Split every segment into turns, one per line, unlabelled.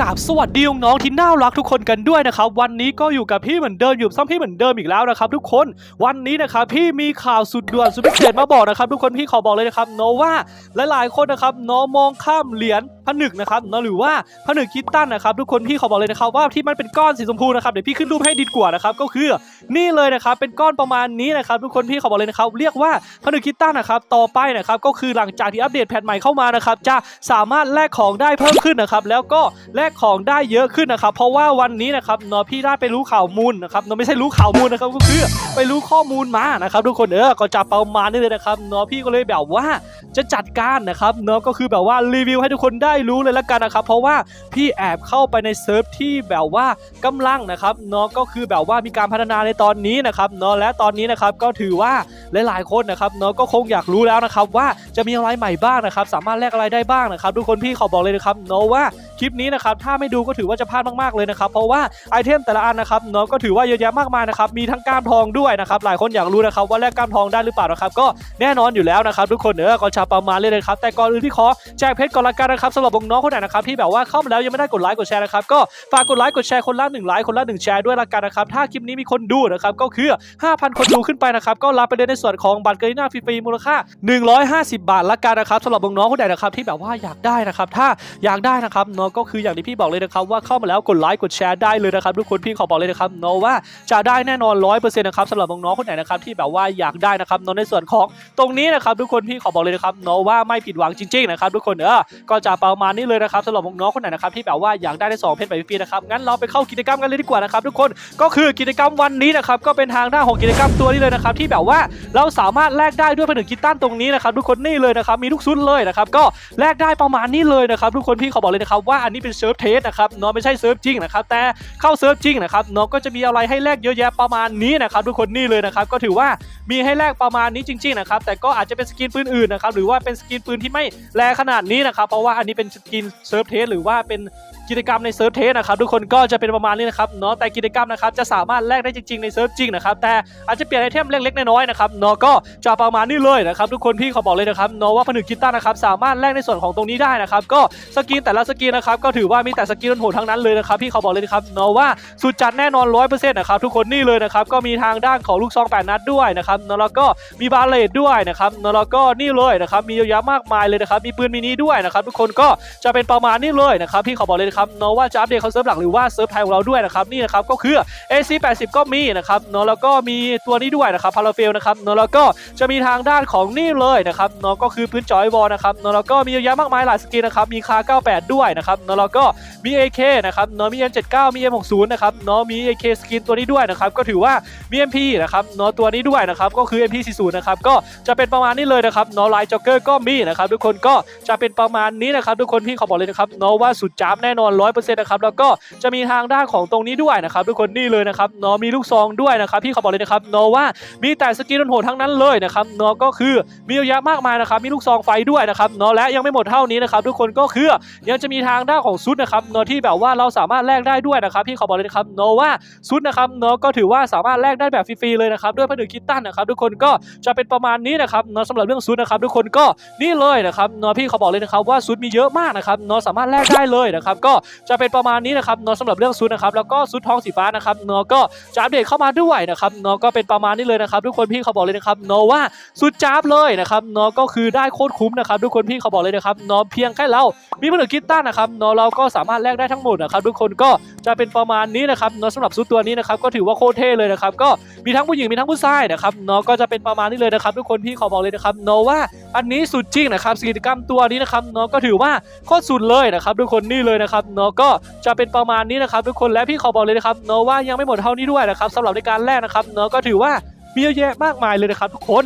กราบสวัสดีน้องๆที่น่ารักทุกคนกันด้วยนะครับ วันนี้ก็อยู่กับพี่เหมือนเดิมอยู่ซ้ำพี่เหมือนเดิมอีกแล้วนะครับ ทุกคนวันนี้นะครับพี่มีข่าวสุดด่วนสุดพิเศษมาบอกนะครับ ทุกคนพี่ขอบอกเลยนะครับโนว่าหลายๆคนนะครับโนมองข้ามเหรียญผนึกนะครับโนหรือว่าผนึกคิดตันนะครับ ทุกคนพี่ขอบอกเลยนะครับว่าที่มันเป็นก้อนสีชมพูนะครับเดี๋ยวพี่ขึ้นรูปให้ดีกว่านะครับก็คือนี่เลยนะครับเป็นก้อนประมาณนี้นะครับทุกคนพี่ขอบอกเลยนะครับเรียกว่าผนึกคิดตันนะครับต่อไปนะครับก็คือหลังจากที่อัปเดตแพทใหม่เข้ามานะครับจะสามารถแลกของได้เพิ่มขึ้นนะครับแล้วก็แลกของได้เยอะขึ้นนะครับ เพราะว่าวันนี้นะครับเนาะพี่ได้ไปรู้ข่าวมูลนะครับเนาะไม่ใช่รู้ข่าวมูลนะครับก็คือไปรู้ข้อมูลมานะครับทุกคนเออก็จะประมาณนี้เลยนะครับเนาะพี่ก็เลยแบบว่าจะจัดการนะครับเนาะก็คือแบบว่ารีวิวให้ทุกคนได้รู้เลยละกันนะครับ เพราะว่าพี่แอบเข้าไปในเซิร์ฟที่แบบว่ากำลังนะครับเนาะก็คือแบบว่ามีการพัฒนาในตอนนี้นะครับเนาะและตอนนี้นะครับก็ถือว่าหลายๆคนนะครับเนาะก็คงอยากรู้แล้วนะครับว่าจะมีอะไรใหม่บ้างนะครับ สามารถแลกอะไรได้บ้างนะครับ ทุกคนพี่ขอบอกเลยนะครับเนาะว่าคลิปนี้นะครับถ้าไม่ดูก็ถือว่าจะพลาดมากๆเลยนะครับเพราะว่าไอเทมแต่ละอันนะครับเนาะก็ถือว่าเยอะแยะมากมายนะครับมีทั้งก้ามทองด้วยนะครับหลายคนอยากรู้นะครับว่าแลกก้ามทองได้หรือเปล่านะครับก็แน่นอนอยู่แล้วนะครับทุกคนเออก็จะประมาณเลยเลยครับแต่ก่อนอื่นที่ขอแจกเพชรก่อนละกันนะครับสำหรับน้องคนไหนนะครับที่แบบว่าเข้ามาแล้วยังไม่ได้กดไลค์กดแชร์นะครับก็ฝากกดไลค์กดแชร์คนละหนึ่งไลค์คนละหนึ่งแชร์ด้วยละกันนะครับถ้าคลิปนี้มีคนดูนะครับก็คือ 5,000 คนดูขึ้นไปนะครับก็รับไปเลยในส่วนของบัตรเกลิน่าฟรีๆมูลค่า 150 บาทละกันนะครับสำหรับน้องคนไหนนะครับที่แบบว่าอยากได้นะครับถ้าอยากได้นะครับเนาะก็คืออย่างที่พี่บอกเลยนะครับว่าเข้ามาแล้วกดไลค์กดแชร์ได้เลยนะครับทุกคนพี่ขอบอกเลยนะครับเนาะว่าจะได้แน่นอน100%นะครับสำหรับน้องๆคนไหนนะครับที่แบบว่าอยากได้นะครับเนาะในส่วนของตรงนี้นะครับทุกคนพี่ขอบอกเลยนะครับเนาะว่าไม่ผิดหวังจริงๆนะครับทุกคนเออก็จะประมาณนี้เลยนะครับสำหรับน้องๆคนไหนนะครับที่แบบว่าอยากได้ได้สองเพชรไปฟรีๆนะครับงั้นเราไปเข้ากิจกรรมกันเลยดีกว่านะครับทุกคนก็คือกิจกรรมวันนี้นะครับก็เป็นทางด้านของกิจกรรมตัวนี้เลยนะครับที่แบบว่าเราสามารถแลกได้ด้วยผนึกคิตตันตรงนี้นะครับทุกคนนี่เลยนะครับมีทุกซุดเลยนะครับก็แลกได้ประมาณนี้เลยนะครับทุกคนพี่ขอบอกเลยนะครับว่าอันนี้เป็นเซิร์ฟเทสนะครับเนาะไม่ใช่เซิร์ฟจริงนะครับแต่เข้าเซิร์ฟจริงนะครับเนาะก็จะมีอะไรให้แลกเยอะแยะประมาณนี้นะครับทุกคนนี่เลยนะครับก็ถือว่ามีให้แลกประมาณนี้จริงๆนะครับแต่ก็อาจจะเป็นสกินปืนอื่นนะครับหรือว่าเป็นสกินปืนที่ไม่แรงขนาดนี้นะครับเพราะว่าอันนี้เป็นสกินเซิร์ฟเทสหรือว่าเป็น กิจกรรมในเซิร์ฟเทสนะครับทุกคนก็จะเป็นประมาณนี้นะครับเนาะแต่กิจกรรมนะครับจะสามารถแลกได้จริง ๆ ในเซิร์ฟจริงนะครับแต่อาจจะเปลี่ยนไอเทมเล็กๆน้อยๆนะครับเนาะก็จะประมาณนี้เลยนะครับทุกคนพี่ขอบอกเลยนะครับเนาะว่าผนึกคิตตันนะครับสามารถแลกในส่วนของตรงนี้ได้นะครับก็สกินแต่ละสกินนะครับก็ถือว่ามีแต่สกินโหดทั้งนั้นเลยนะครับพี่เขาบอกเลยนะครับเนาะว่าสุดจัดแน่นอนร้อยเปอร์เซ็นต์นะครับทุกคนนี่เลยนะครับก็มีทางด้านของลูกซองแปดนัดด้วยนะครับเนาะแล้วก็มีบาเลตด้วยนะครับเนาะแล้วก็นี่เลยนะครับมีเยอะแยะมากมายเลยนะครับมีปืนมินิด้วยนะครับทุกคนก็จะเป็นประมาณนี้เลยนะครับพี่ขาบอกเลยนะครับเนาะว่าจะอัปเดตเขาเซิร์ฟหลักหรือว่าเซิร์ฟไทยของเราด้วยนะครับนี่นะครับก็คือ AC 80 ก็มีนะครับเนาะแล้วก็มีตัวนี้ด้วยนะครับพาราเฟลนะครับเนาะแล้วก็จะมีทางด้านของนี่เลยนะครับเนาะก็คือพื้นจอยวอลนะครับเนาะแล้วก็มีเยอะแยะมากมายหลายสกินนะครับมีคา 98 ด้วยนะครับเนาะแล้วก็มี AK นะครับเนาะมี M79 มี M60 นะครับเนาะมี AK สกินตัวนี้ด้วยนะครับก็ถือว่ามี MP นะครับเนาะตัวนี้ด้วยนะครับก็คือ MP40 นะครับก็จะเป็นประมาณนี้เลยนะครับเนาะลท์จ็อกเกอร์ก็มีนะครับทุกคนก็จะเป็นประมาณนี้นะครับทุกคนพี่ขอบอกเลยนะครับเนาะว่าสุดจ้าบแน่นอน100%นะครับแล้วก็จะมีทางด้านของตรงนี้ด้วยนะครับทุกคนนี่เลยนะครับเนาะมีลูกซองด้วยนะครับพี่เขอบอกเลยนะครับเนาะว่ามีแต่สกินโหดทั้งนั้นเลยนะครับเนาะก็คือมีเยอะแยะมากมายนะครับมีลูกซองไฟด้วยนะครับเนาะและยังไม่หมดเท่านี้นะครับทุกคนก็คือยังจะมีทางด้านของซุดนะครับเนาะที่แบบว่าเราสามารถแลกได้ด้วยนะครับพี่เขอบอกเลยนะครับเนาะว่าซุดนะครับเนาะก็ถือว่าสามารถแลกได้แบบฟรีๆเลยนะครับด้วยผนึกคิตตันนะครับทุกคนก็จะเป็นประมาณนี้นะครับเนาะสำหรับเรื่องซุดนะครับทุกคนก็นี่เลยนะครับเนาะพี่เขาบอกเลยนะครับว่าซุดมีเยอะมากนะครับเนาะสามารถแลกได้เลยนะครับก็จะเป็นประมาณนี้นะครับเนาะสำหรับเรื่องซุดนะครับแล้วก็ซุดทองสีฟ้านะครับเนาะก็จะอัปเดตเข้ามาด้วยนะครับเนาะก็เป็นประมาณนี้เลยนะครับทุกคนพี่เขาบอกเลยนะครับเนาะว่าสุดจ้าบเลยนะครับเนาะก็คือได้โคตรคุ้มนะครับทุกคนพี่เขาบอกเลยนะครับเนาะเพียงแค่เรา มีผนึกคิตตันนะครับเนาะเราก็สามารถแลกได้ทั้งหมดนะครับทุกคนก็จะเป็นประมาณนี้นะครับเนาะสำหรับซุดตัวนี้นะครับก็ถือว่าโคตรเท่เลยนะครับก็ มีทั้งผู้หญิงมีทั้งผู้ชายนะครับเนาะก็จะเป็นประมาณนี้เลยนะครับทุกคนพี่ขอบอกเลยนะครับเนาะว่าอันนี้สุดจริงนะครับกิจกรรมตัวนี้นะครับเนาะก็ถือว่าโคตรสุดเลยนะครับทุกคนนี่เลยนะครับเนาะก็จะเป็นประมาณนี้นะครับทุกคนและพี่ขอบอกเลยนะครับเนาะว่ายังไม่หมดเท่านี้ด้วยนะครับสำหรับในการแรกนะครับเนาะก็ถือว่ามีเยอะแยะมากมายเลยนะครับทุกคน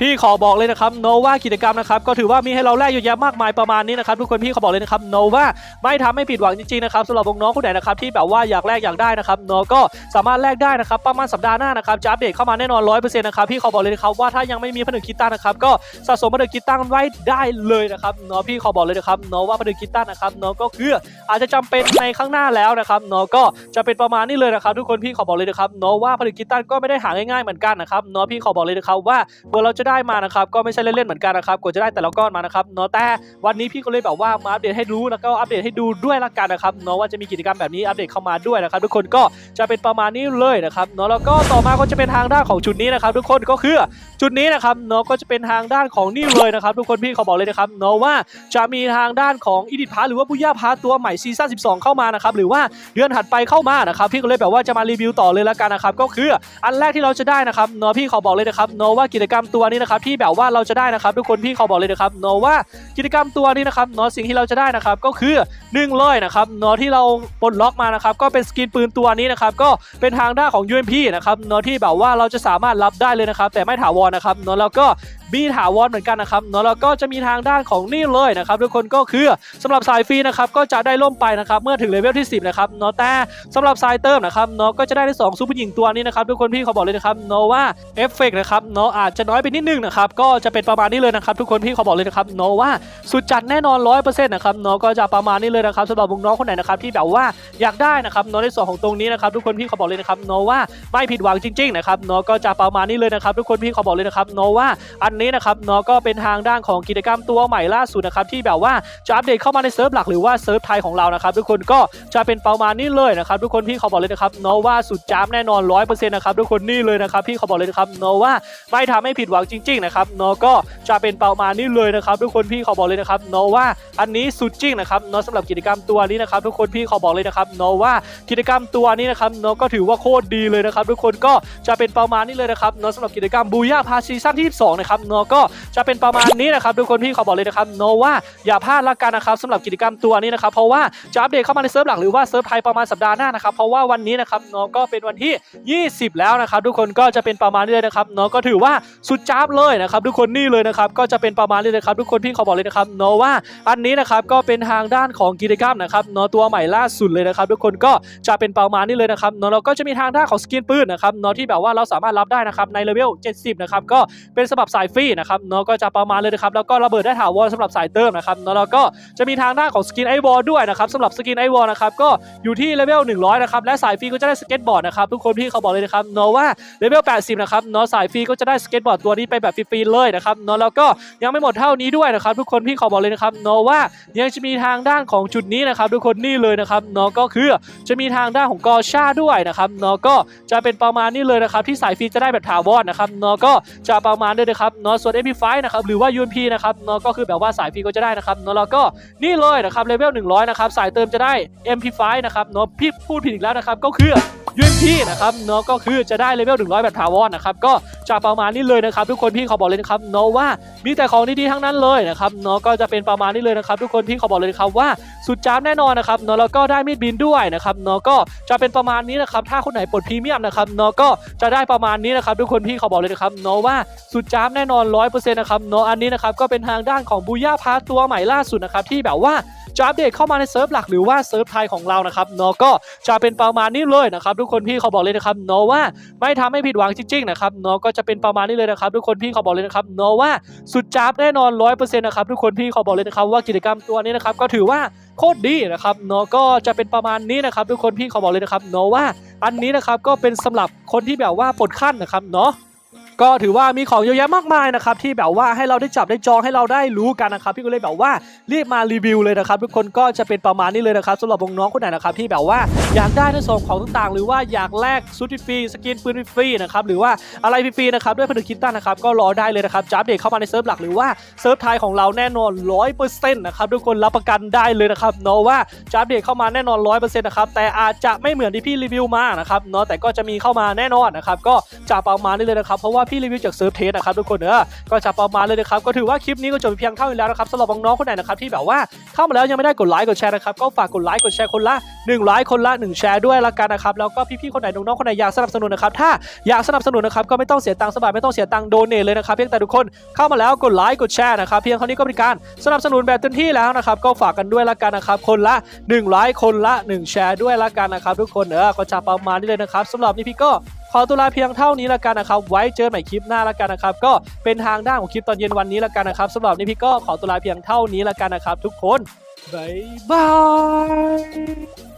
พี่ขอบอกเลยนะครับโนว่ากิจกรรมนะครับก็ถือว่ามีให้เราแลกเยอะแยะมากมายประมาณนี้นะครับทุกคนพี่ขอบอกเลยนะครับโนว่าไม่ทำให้ผิดหวังจริงๆนะครับสำหรับน้องคนไหนนะครับที่แบบว่าอยากแลกอยากได้นะครับโนก็สามารถแลกได้นะครับประมาณสัปดาห์หน้านะครับจะอัปเดตเข้ามาแน่นอนร้อยเปอร์เซ็นต์นะครับพี่ขอบอกเลยนะครับว่าถ้ายังไม่มีผนึกคิตตันนะครับก็สะสมผนึกคิตตันไว้ได้เลยนะครับเนพี่ขอบอกเลยนะครับเนว่าผนึกคิตตันนะครับเนก็คืออาจจะจำเป็นในข้างหน้าแล้วนะครับเนก็จะเป็นประมาณนี้เลยนะครับทุกคนพี่ขอบอกเลยนะครับเนว่าผนึกคิตตันก็ไม่ได้หาง่ายๆเหมือนกันนะครับเนพี่ขอบอกเลยนะครับว่าเมื่อเราจะได้มานะครับก็ไม่ใช่เล่นๆเหมือนกันนะครับกว่าจะได้แต่ละก้อนมานะครับเนาะแต่วันนี้พี่ก็เลยแบบว่ามาอัปเดตให้รู้แล้วก็อัปเดตให้ดูด้วยละกันนะครับเนาะว่าจะมีกิจกรรมแบบนี้อัปเดตเข้ามาด้วยนะครับทุกคนก็จะเป็นประมาณนี้เลยนะครับเนาะแล้วก็ต่อมาก็จะเป็นทางด้านของจุดนี้นะครับทุกคนก็คือจุดนี้นะครับเนาะก็จะเป็นทางด้านของนี่เลยนะครับทุกคนพี่เขาบอกเลยนะครับเนาะว่าจะมีทางด้านของอีดิพาหรือว่าบุญญาพาตัวใหม่ซีซั่น12 เข้ามานะครับหรือว่าเดือนถัดไปเข้ามานะครับพี่ก็เลยแบบว่าจะมารีวิวต่อเลยละกันนะครับก็คืออันแรกที่เราจะได้นะครับเนาะพี่ขอบอกเลยนะครับเนาะว่ากิจกรรมตัวนี้นะครับที่แบบว่าเราจะได้นะครับทุกคนพี่ขอบอกเลยนะครับเนาะว่ากิจกรรมตัวนี้นะครับเนาะสิ่งที่เราจะได้นะครับก็คือหนึ่งเลยนะครับเนาะที่เราปลดล็อกมานะครับก็เป็นสกินปืนตัวนี้นะครับก็เป็นทางด้านของ UMP นะครับเนาะที่แบบว่าเราจะสามารถรับได้เลยนะครับ แต่ไม่ถาวรนะครับเนาะแล้วก็มีถาวรเหมือนกันนะครับเนาะแล้วก็จะมีทางด้านของนี่เลยนะครับทุกคนก็คือสำหรับสายฟรีนะครับก็จะได้ล่มไปนะครับเมื่อถึงเลเวลที่ 10นะครับเนาะแต่สำหรับสายเติมนะครับเนาะก็จะได้ที่สองซูเปอร์หญิงตัวนี้นะครับทุกคนพี่เขาบอกเลยนะครับเนาะว่าเอฟเฟกนะครับเนาะอาจจะน้อยไปนิดนึงนะครับก็จะเป็นประมาณนี้เลยนะครับทุกคนพี่เขาบอกเลยนะครับเนาะว่าสุดจัดแน่นอนร้อยเปอร์เซ็นต์นะครับเนาะก็จะประมาณนี้เลยนะครับสำหรับน้องคนไหนนะครับที่แบบว่าอยากได้นะครับเนาะในส่วนของตรงนี้นะครับทุกคนพี่เขาบอกเลยนะครับเนาะว่าไม่ผิดหวังจริงๆนะครับเนาะก็จะประมาณนี้เลยนะครับทุกคนพี่เขาบอกเลยนะครับเนาะว่าอันนี้นะครับเนาะก็เป็นทางด้านของกิจกรรมตัวใหม่ล่าสุดนะครับที่แบบว่าจะอัปเดตเข้ามาในเซิร์ฟหลักหรือว่าเซิร์ฟไทยของเรานะครับทุกคนก็จะเป็นประมาณนี้เลยนะครับทุกคนพี่เขาบอกเลยนะครับเนาะว่าสุดจ้ามแน่นอนร้อยเปอร์เซ็นต์นะครับทุกคนนี่เลยนะครับพี่ขาบอกเลยนะครับเนาะว่าไม่ทำให้ผิดหวังจริงๆนะครับเนาะก็จะเป็นประมาณนี้เลยนะครับทุกคนพี่ขาบอกเลยนะครับเนาะว่าอันนี้สุดจริงนะครับเนาะสำหรับกิจกรรมตัวนี้นะครับทุกคนพี่ขาบอกเลยนะครับเนาะว่ากิจกรรมตัวนี้นะครับเนาะก็ถือว่าโคตรดีเลยนะครับทุกคนก็จะเป็นประมาณนี้เลยนะครับเนาะสำหรับกิจกรรมบูย่าพาซีซั่นที่22นะครับเนาะก็จะเป็นประมาณนี้นะครับทุกคนพี่ขาบอกเลยนะครับเนาะว่าอย่าพลาดละกันนะครับสำหรับกิจกรรมตัวนี้นะครับเพราะว่าจะอัปเดตเข้ามาในเซิร์ฟหลักหรือว่าเซิร์ฟไทยประมาณสัปดาห์หน้านะครับเพราะว่าวันนี้นะครับเนาะก็เป็นวันที่ 20 แล้วนะครับทุกคนก็จะเป็นประมาณนี้เลยนะครับเนาะก็ถือว่าสุดจ้าบเลยนะครับทุกคนนี่เลยนะครับก็จะเป็นประมาณนี้เลยครับทุกคนพี่เขาบอกเลยนะครับเนาะว่าอันนี้นะครับก็เป็นทางด้านของกิจกรรมนะครับเนาะตัวใหม่ล่าสุดเลยนะครับ ทุกคนก็จะเป็นประมาณนี้เลยนะครับเนาะแล้วก็จะมีทางด้านของสกินปืนนะครับเนาะที่แบบว่าเราสามารถรับได้นะครับในเลเวล 70 นะครับก็เป็นสำหรับสายฟรีนะครับเนาะก็จะประมาณเลยนะครับแล้วก็ระเบิดได้ถาวรสำหรับสายเติมนะครับเนาะแล้วก็จะมีทางด้านของสกินไอวอลด้วยนะครับสำหรับสกินไอวอลนะครับก็อยู่ที่เลเวล 100 นะครับและสายฟรีก็จะได้สเก็ตบอร์ดนะครับทุกคนพี่เขาบอกเลยนะครับเนาะว่าเลเวล 80 นะครับเนาะสายฟรีก็จะได้สเก็ตบอร์ดตัวนี้ไปแบบฟรีๆเลยนะครับเนาะแล้วก็ยังไม่หมดเท่านี้ด้วยนะครับ ทุกคนพี่ขาบอกเลยนะครับเนาะว่ายังจะมีทางด้านของจุดนี้นะครับ ทุกคนนี่เลยนะครับเนาะก็คือจะมีทางด้านของกอชาด้วยนะครับเนาะก็จะเป็นประมาณนี้เลยนะครับที่สายฟรีจะได้แบบถาวรนะครับเนาะก็จะประมาณนี้นะครับเนาะส่วน MP5 นะครับหรือว่า UMP นะครับเนาะก็คือแบบว่าสายฟรีก็จะได้นะครับเนาะแล้วก็นี่เลยนะครับเลเวล100นะครับสายเติมจะได้ MP5 นะครับเนาะพี่พูดผิดอีกแล้วนะครับก็คือ UMP นะครับเนาะก็คือจะได้เลเวล100แบบถาวรนะครับก็จะประมาณนี้เลยนะครับทุกคนพี่ขาบอกเลยนะครับเนาะว่ามีแต่ของดีๆทั้งนั้นเลยนะครับเนาะก็จะเป็นประมาณนี้เลยนะครับทุกคนพี่ขาบอกเลยนะครับว่าสุดจ้ามแน่นอนนะครับเนาะแล้วก็ได้มีดบินด้วยนะครับเนาะก็จะเป็นประมาณนี้นะครับถ้าคนไหนปลดพรีเมียมนะครับเนาะก็จะได้ประมาณนี้นะครับทุกคนพี่ขาบอกเลยนะครับเนาะว่าสุดจ้ามแน่นอน100%นะครับเนาะอันนี้นะครับก็เป็นทางด้านของบูย่าพาร์ตตัวใหม่ล่าสุดนะครับที่แบบว่า จะอัปเดตเข้ามาในเซิร์ฟหลักหรือว่าเซิร์ฟไทยของเรานะครับเนาะก็จะเป็นประมาณนี้เลยนะครับทุกคนพี่เขาบอกเลยนะครับเนาะว่าไม่ทำให้ผิดหวังจริงๆนะครับเนาะก็จะเป็นประมาณนี้เลยนะครับทุกคนพี่เขาบอกเลยนะครับเนาะว่าสุดจ้าบแน่นอน100%นะครับทุกคนพี่เขาบอกเลยนะครับว่ากิจกรรมตัวนี้นะครับก็ถือว่าโคตรดีนะครับเนาะก็จะเป็นประมาณนี้นะครับทุกคนพี่เขาบอกเลยนะครับเนาะว่าอันนี้นะครับก็เป็นสำหรับคนที่แบบว่าปลดขั้นนะครับเนาะ ก็ถือว่ามีของเยอะแยะมากมายนะครับที่แบบว่าให้เราได้จับได้จองให้เราได้รู้กันนะครับพี่ก็เลยแบบว่ารีบมารีวิวเลยนะครับทุกคนก็จะเป็นประมาณนี้เลยนะครับสำหรับน้องคนไหนนะครับที่แบบว่าอยากได้ในส่วนของต่างๆ หรือว่าอยากแลกซุดฟรีสกินปืนฟรีนะครับหรือว่าอะไรฟรีนะครับด้วยผลิตคิดตันนะครับก็รอได้เลยนะครับจะอัปเดตเข้ามาในเซิร์ฟหลักหรือว่าเซิร์ฟไทยของเราแน่นอน100%นะครับทุกคนรับประกันได้เลยนะครับเนาะว่าจะอัปเดตเข้ามาแน่นอน100%นะครับแต่อาจจะไม่เหมือนที่พี่รีวิวมานะครับเนาะแต่ก็จะมีเข้ามาแน่นอนนะครับก็จะประมาณนี้เลยนะครับเพราะว่าพี่รีวิวจากเซิร์ฟเทสนะครับทุกคนเออก็จะประมาณเลยนะครับก็ถือว่าคลิปนี้ก็จบเพียงเท่านี้แล้วนะครับสำหรับน้องๆคนไหนนะครับที่แบบว่าเข้ามาแล้วยังไม่ได้กดไลค์กดแชร์นะครับก็ฝากกดไลค์กดแชร์คนละ1ไลค์คนละ1แชร์ด้วยละกันนะครับแล้วก็พี่ๆคนไหนน้องๆคนไหนอยากสนับสนุนนะครับถ้าอยากสนับสนุนนะครับก็ไม่ต้องเสียตังค์สบายไม่ต้องเสียตังค์โดเนทเลยนะครับเพียงแต่ทุกคนเข้ามาแล้วกดไลค์กดแชร์นะครับเพียงเท่านี้ก็เป็นการสนับสนุนแบบเต็มที่แล้วนะครับก็ฝากกันด้วยละกันนะครับคนละ1ไลค์คนละ 1 แชร์ด้วยละกันนะครับทุกคนเออก็จะประมาณนี้เลยนะครับสำหรับนี่พี่ก็ ขอตุลาเพียงเท่านี้ละกันนะครับไว้เจอใหม่คลิปหน้าละกันนะครับก็เป็นทางด้านของคลิปตอนเย็นวันนี้ละกันนะครับสำหรับนี้พี่ก็ขอตุลาเพียงเท่านี้ละกันนะครับ ทุกคนบ๊ายบาย